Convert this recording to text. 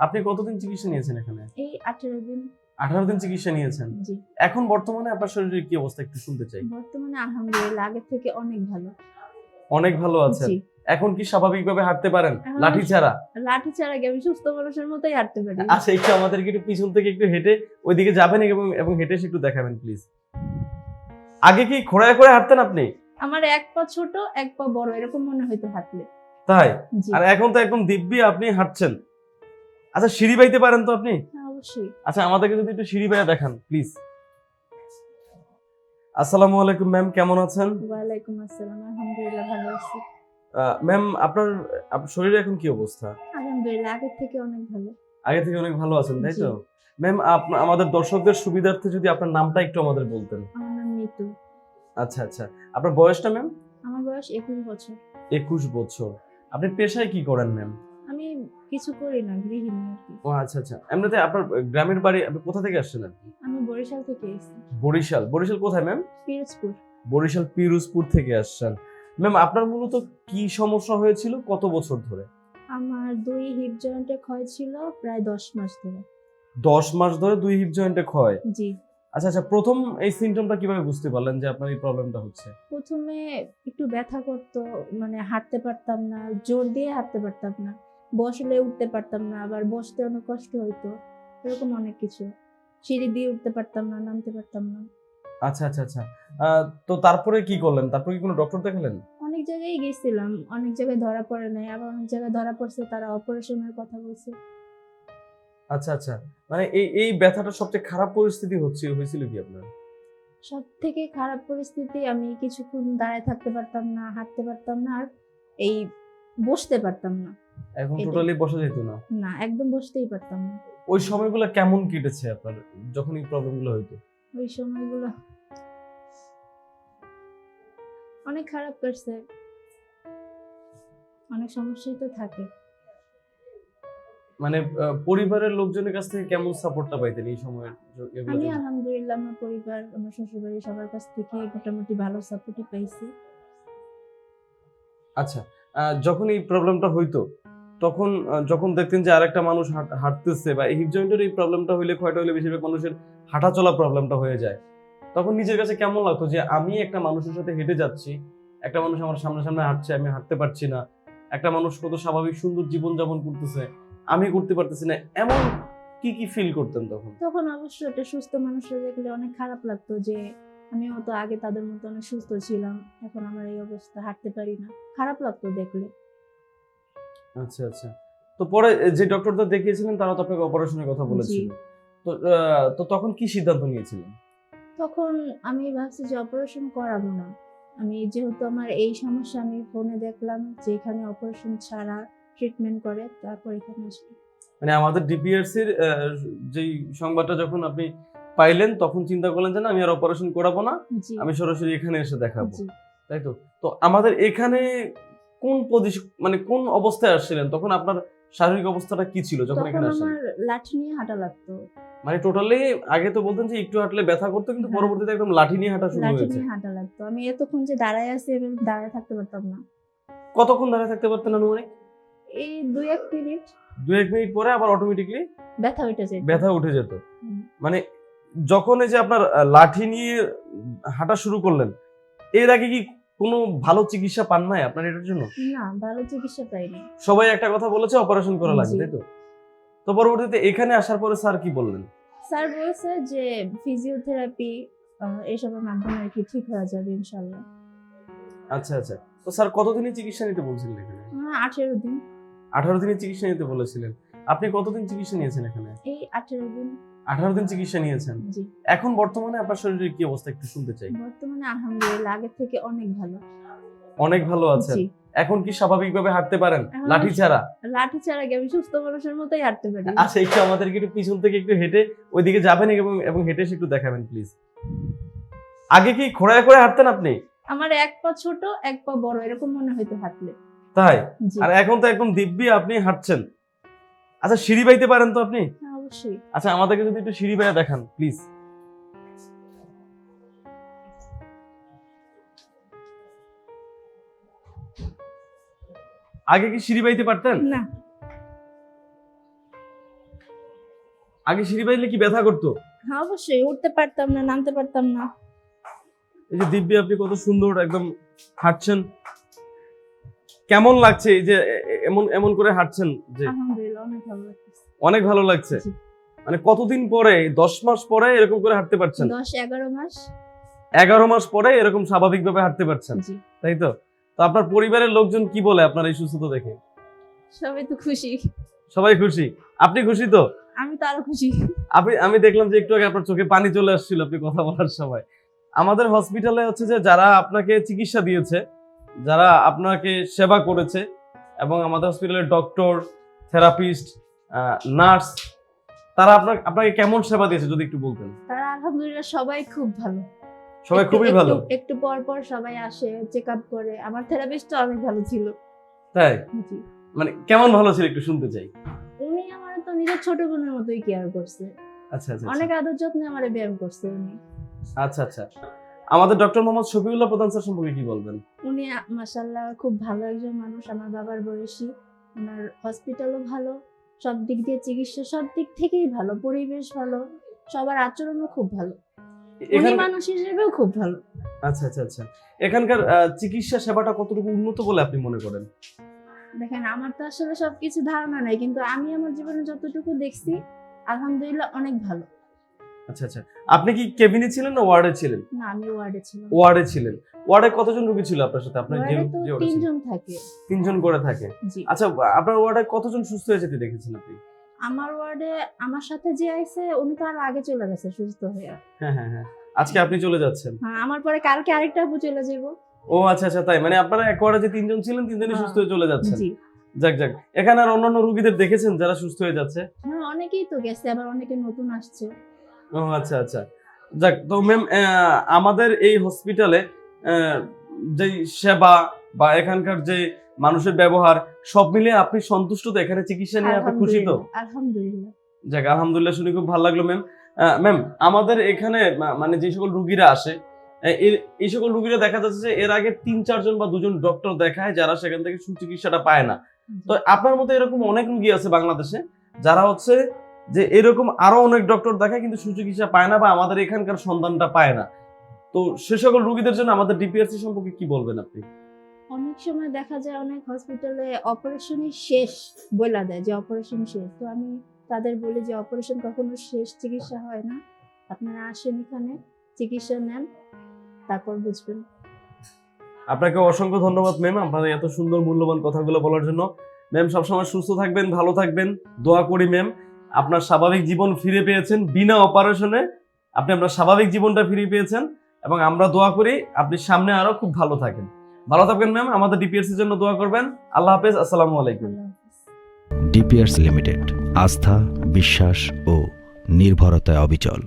আপনি কতদিন চিকিৎসা নিয়েছেন এখানে? এই আঠেরো দিন। আঠারো দিন চিকিৎসা নিয়েছেন? জি। এখন বর্তমানে আপনার শরীরের কি অবস্থা একটু শুনতে চাই। বর্তমানে আলহামদুলিল্লাহ আগের থেকে অনেক ভালো। অনেক ভালো আছেন। এখন কি স্বাভাবিকভাবে হাঁটতে পারেন? লাঠি ছাড়া? লাঠি ছাড়া কি আমি সুস্থ মানুষের মতোই হাঁটতে পারি? আচ্ছা একটু আমাদেরকে একটু পিছন থেকে একটু হেঁটে ওইদিকে যাবেন এবং এবং হেঁটে একটু দেখাবেন প্লিজ আগে কি খোড়ায় করে হাঁটতেন আপনি? আমার এক পা ছোট এক পা বড় এরকম মনে হইতো হাঁটলে। তাই? আর এখন তো একদম দিব্যি আপনি হাঁটছেন। আচ্ছা সিঁড়ি বাইতে পারেন তো আপনি? হ্যাঁ, অবশ্যই। আচ্ছা আমাদেরকে যদি একটু সিঁড়ি বাইয়া দেখান প্লিজ আসসালামু আলাইকুম ম্যাম কেমন আছেন? ওয়ালাইকুম আসসালাম আলহামদুলিল্লাহ ভালো আছি। ম্যাম আপনার আপনার শরীরে এখন কি অবস্থা? আলহামদুলিল্লাহ আগের থেকে অনেক ভালো। আগে থেকে অনেক ভালো আছেন তাই তো। ম্যাম আমাদের দর্শকদের সুবিধার্থে যদি আপনার নামটা একটু আমাদের বলতেন। আমার নাম মিতু। আচ্ছা আচ্ছা। আপনার বয়সটা ম্যাম আমার বয়স একুশ বছর। একুশ বছর। আপনি পেশায় কি করেন ম্যাম আমি কিছু করি না গৃহিণী আর কি। ও আচ্ছা আচ্ছা। এমনিতে আপনার গ্রামের বাড়ি আপনি কোথা থেকে আসছেন আমি বরিশাল থেকে এসেছি। বরিশাল? বরিশাল কোথায় ম্যাম পিরোজপুর। বরিশাল পিরোজপুর থেকে আসছেন। ম্যাম আপনার মূলত কি সমস্যা হয়েছিল কত বছর ধরে? আমার দুই হিপ জয়েন্টে ক্ষয় ছিল প্রায় দশ মাস ধরে। দশ মাস ধরে দুই হিপ জয়েন্টে ক্ষয়? জি। আচ্ছা আচ্ছা প্রথম এই সিমটমটা কীভাবে বুঝতে পারলেন যে আপনার এই প্রবলেমটা হচ্ছে? প্রথমে একটু ব্যথা করতো মানে হাঁটতে পারতাম না জোর দিয়ে হাঁটতে পারতাম না। বসলে উঠতে পারতাম না আবার বসতে অনেক কষ্ট হইতো এরকম অনেক কিছু। সিঁড়ি দিয়ে উঠতে পারতাম না নামতে পারতাম না। আচ্ছা আচ্ছা আচ্ছা। তো তারপরে কি করলেন? তারপরে কি কোনো ডক্টর দেখালেন? অনেক জায়গায় গেছিলাম অনেক জায়গায় ধরা পড়ে নাই আবার অনেক জায়গায় ধরা পড়ছে তারা অপারেশনের কথা বলছে। আচ্ছা আচ্ছা। মানে এই এই ব্যথাটা সবচেয়ে খারাপ পরিস্থিতি হচ্ছে হয়েছিল কি আপনার? সব থেকে খারাপ পরিস্থিতি আমি কিছুক্ষণ দাঁড়ায় থাকতে পারতাম না হাঁটতে পারতাম না আর এই বসতে পারতাম না। এখন টোটালি বসা যেত না। না একদম বসতেই পারতাম না। ওই সময়গুলো কেমন কেটেছে আপনার যখন এই প্রবলেমগুলো হইতো? ওই সময়গুলো অনেক খারাপ করছে। অনেক সমস্যাই তো থাকে। মানে পরিবারের লোকজনের কাছ থেকে কেমন সাপোর্টটা পাইতেন এই এগুলোর আমি আলহামদুলিল্লাহ আমার পরিবার আমার শ্বশুরবাড়ি সবার কাছ থেকে মোটামুটি ভালো সাপোর্টই পাইছি। আচ্ছা যখন এই প্রবলেমটা হইতো তখন যখন দেখতেন যে আরেকটা মানুষ হাঁটতেছে বা হিপ জয়েন্টের এই প্রবলেমটা হইলে ক্ষয়টা হইলে বেশিরভাগ মানুষের হাঁটা চলা প্রবলেমটা হয়ে যায়। তখন নিজের কাছে কেমন লাগতো যে আমি একটা মানুষের সাথে হেঁটে যাচ্ছি, একটা মানুষ আমার সামনে সামনে হাঁটছে, আমি হাঁটতে পারছি না, একটা মানুষ কত স্বাভাবিক সুন্দর জীবন যাপন করতেছে, আমি করতে পারতেছি না, এমন কি কি ফিল করতেন তখন? তখন অবশ্য একটা সুস্থ মানুষরা দেখলে অনেক খারাপ লাগতো যে আমিও তো আগে তাদের মতো অনেক সুস্থ ছিলাম, এখন আমার এই অবস্থা হাঁটতে পারি না। খারাপ লাগতো দেখলে। আচ্ছা আচ্ছা। তো পরে যে ডক্টরটা দেখিয়েছিলেন তারা তো আপনাকে অপারেশনের কথা বলেছিল। তো তো তখন কি সিদ্ধান্ত নিয়েছিলেন? তখন আমি ভাবছি যে অপারেশন করাবো না। আমি যেহেতু আমার এই সমস্যা আমি ফোনে দেখলাম যে এখানে অপারেশন ছাড়া ট্রিটমেন্ট করে তারপর এখানে আসলাম মানে আমাদের ডিপিআরসির যেই সংবাদটা যখন আপনি পাইলেন তখন চিন্তা করলেন যে না আমি আর অপারেশন করাবো না। আমি সরাসরি এখানে এসে দেখাবো। তাই তো? তো আমাদের এখানে কোন পজিশন মানে কোন অবস্থায় আসছিলেন? তখন আপনার শারীরিক অবস্থাটা কি ছিল যখন এখানে আসলেন আমার লাঠি নিয়ে হাঁটা লাগতো। মানে টোটালি আগে তো বলতেন যে একটু হাঁটলে ব্যথা করতো কিন্তু হ্যাঁ। পরবর্তীতে একদম লাঠি নিয়ে হাঁটা শুরু লাঠি হয়েছে। নিয়ে হাঁটা লাগতো। আমি এতক্ষণ যে দাঁড়ায় আছি আমি দাঁড়ায় থাকতে পারতাম না। কতক্ষণ দাঁড়িয়ে থাকতে পারতেন আনুমানিক? এই দুই এক মিনিট। দু এক মিনিট পরে আবার অটোমেটিকলি ব্যথা উঠেছে ব্যথা উঠে যেত। মানে যখন এই যে আপনার লাঠি নিয়ে হাঁটা শুরু করলেন এর আগে কি কোনো ভালো চিকিৎসা পান নাই আপনার এটার জন্য? না ভালো চিকিৎসা পাইনি। সবাই একটা কথা বলেছে অপারেশন করা লাগবে তাই তো? তো পরবর্তীতে এখানে আসার পরে স্যার কি বললেন? স্যার বলছে যে ফিজিওথেরাপি এইসবের মাধ্যমে আর কি ঠিক হয়ে যাবে ইনশাল্লাহ। আচ্ছা আচ্ছা। তো স্যার কতদিনের চিকিৎসা নিতে বলছিলেন এখানে? আঠেরো দিন। আঠারো দিনের চিকিৎসা নিতে বলেছিলেন। আপনি কতদিন চিকিৎসা নিয়েছেন এখানে? এই আঠেরো দিন। আঠারো দিন চিকিৎসা নিয়েছেন। এখন বর্তমানে আপনার শরীরের কি অবস্থা একটু শুনতে চাই। বর্তমানে আলহামদুলিল্লাহ আগের থেকে অনেক ভালো। অনেক ভালো আছেন। এখন কি স্বাভাবিকভাবে হাঁটতে পারেন? লাঠি ছাড়া? লাঠি ছাড়া আমি সুস্থ মানুষের মতোই হাঁটতে পারি? আচ্ছা একটু আমাদেরকে একটু পিছন থেকে একটু হেঁটে ওইদিকে যাবেন এবং এবং হেঁটে একটু দেখাবেন প্লিজ আগে কি খোড়ায় করে হাঁটতেন আপনি? আমার এক পা ছোট এক পা বড় এরকম মনে হইতো হাঁটলে। তাই? আর এখন তো একদম দিব্যি আপনি হাঁটছেন। আচ্ছা সিঁড়ি বাইতে পারেন তো আপনি? হ্যাঁ, অবশ্যই। আচ্ছা আমাদেরকে যদি একটু সিঁড়ি বাইয়া দেখান প্লিজ আগে কি সিঁড়ি বাইতে পারতেন? না। আগে সিঁড়ি বাইলে কি ব্যথা করতো? হ্যাঁ অবশ্যই। উঠতে পারতাম না নামতে পারতাম না। এই যে দিব্যি আপনি কত সুন্দর একদম হাঁটছেন। কেমন লাগছে এই যে এমন এমন করে হাঁটছেন যে অনেক ভালো লাগছে। মানে কতদিন পরে? দশ মাস পরে এরকম করে হাঁটতে পারছেন? দশ এগারো মাস। এগারো মাস পরে এরকম স্বাভাবিকভাবে হাঁটতে পারছেন। তাই তো? তো আপনার পরিবারের লোকজন কি বলে আপনার এই সুস্থতা দেখে? সবাই তো খুশি। সবাই খুশি? আপনি খুশি তো? আমি তো আরও খুশি। আপনি আমি দেখলাম যে একটু আগে আপনার চোখে পানি চলে আসছিল আপনি কথা বলার সময়। আমাদের হসপিটালে হচ্ছে যে যারা আপনাকে চিকিৎসা দিয়েছে যারা আপনাকে সেবা করেছে এবং আমাদের হসপিটালের ডক্টর থেরাপিস্ট নার্স তারা আপনার আপনাকে কেমন সেবা দিয়েছে যদি একটু বলতেন? তারা আলহামদুলিল্লাহ সবাই খুব ভালো। সবাই খুবই ভালো? একটু পর পর সবাই আসে চেক আপ করে। আমার থেরাপিস্ট অনেক ভালো ছিল। তাই? মানে কেমন ভালো ছিল একটু শুনতে চাই। উনি আমার তো নিজের ছোট বোনের মতোই কেয়ার করছে। আচ্ছা আচ্ছা অনেক আদর যত্নে আমার ব্যায়াম করছে উনি। আচ্ছা আচ্ছা। আমাদের ডক্টর মোহাম্মদ শফিউল্লাহ প্রধান স্যার সম্পর্কে কি বলবেন? উনি মাসাল্লাহ খুব ভালো একজন মানুষ। আমার বাবার বয়সী। ওনার হসপিটালও ভালো। সব দিক দিয়ে চিকিৎসা সব দিক থেকেই ভালো পরিবেশ ভালো সবার আচরণও খুব ভালো। উনি মানুষ হিসেবেও খুব ভালো। আচ্ছা আচ্ছা আচ্ছা। এখানকার চিকিৎসা সেবাটা কতটুকু উন্নত বলে আপনি মনে করেন? দেখেন আমার তো আসলে সবকিছু ধারণা নাই কিন্তু আমি আমার জীবনে যতটুকু দেখছি আলহামদুলিল্লাহ অনেক ভালো। আচ্ছা আচ্ছা। আপনি কি কেবিনে ছিলেন না ওয়ার্ডে ছিলেন? না আমি ওয়ার্ডে ছিলাম। ওয়ার্ডে ছিলেন। ওয়ার্ডে কতজন রোগী ছিল আপনার সাথে? আপনার যে যে তিনজন থাকে। তিনজন করে থাকে। আচ্ছা আপনার ওয়ার্ডে কতজন সুস্থ হয়ে যেতে দেখেছেন আপনি? আমার ওয়ার্ডে আমার সাথে যে আইছে উনি তো আর আগে চলে গেছে সুস্থ হয়ে। হ্যাঁ হ্যাঁ হ্যাঁ। আজকে আপনি চলে যাচ্ছেন? হ্যাঁ আমার পরে কালকে আরেকটা আপু চলে যাব। ও আচ্ছা আচ্ছা তাই। মানে আপনারা এক ওয়ার্ডে যে তিনজন ছিলেন তিনজনই হ্যাঁ। সুস্থ হয়ে চলে যাচ্ছেন? জি। যাক যাক। এখানে আর অন্যান্য রোগীদের দেখেছেন যারা সুস্থ হয়ে যাচ্ছে? হ্যাঁ অনেকেই তো গেছে আবার অনেকে নতুন আসছে। ও আচ্ছা আচ্ছা। যাক তো ম্যাম আমাদের এই হসপিটালে যে সেবা বা এখানকার যে মানুষের ব্যবহার সব মিলে আপনি সন্তুষ্ট তো এখানে চিকিৎসা নিয়ে আপনি খুশি তো? আলহামদুলিল্লাহ, যাক আলহামদুলিল্লাহ শুনে খুব ভালো লাগল ম্যাম ম্যাম আমাদের এখানে মানে যে সকল রুগীরা আসে এই সকল রুগীরা দেখা যাচ্ছে যে এর আগে তিন চারজন বা দুজন ডক্টর দেখায় যারা সেখান থেকে সুচিকিৎসাটা পায় না। তো আপনার মতো এরকম অনেক রুগী আছে বাংলাদেশে যারা হচ্ছে যে এরকম আরও অনেক ডক্টর দেখায় কিন্তু সুচিকিৎসা পায় না বা আমাদের এখানকার সন্ধানটা পায় না। তো সে সকল রুগীদের জন্য আমাদের ডিপিআরসি সম্পর্কে কি বলবেন আপনি? অনেক সময় দেখা যায় অনেক হসপিটালে অপারেশনই শেষ বলে দেয় যে অপারেশন শেষ। তো আমি তাদের বলি যে অপারেশন কখনো শেষ চিকিৎসা হয় না। আপনারা আসেন এখানে চিকিৎসা নেন তারপর বুঝবেন। আপনাকে অসংখ্য ধন্যবাদ ম্যাম আপনার এত সুন্দর মূল্যবান কথাগুলো বলার জন্য। ম্যাম সবসময় সুস্থ থাকবেন ভালো থাকবেন দোয়া করি ম্যাম আপনার স্বাভাবিক জীবন ফিরে পেয়েছেন বিনা অপারেশনে, আপনি আপনার স্বাভাবিক জীবনটা ফিরে পেয়েছেন এবং আমরা দোয়া করি আপনি সামনে আরও খুব ভালো থাকেন। ভালো থাকবেন ম্যাম, আমাদের ডিপিএসসির জন্য দোয়া করবেন। আল্লাহ হাফেজ, আসসালামু আলাইকুম। ডিপিএস লিমিটেড, আস্থা, বিশ্বাস ও নির্ভরতায় অবিচল।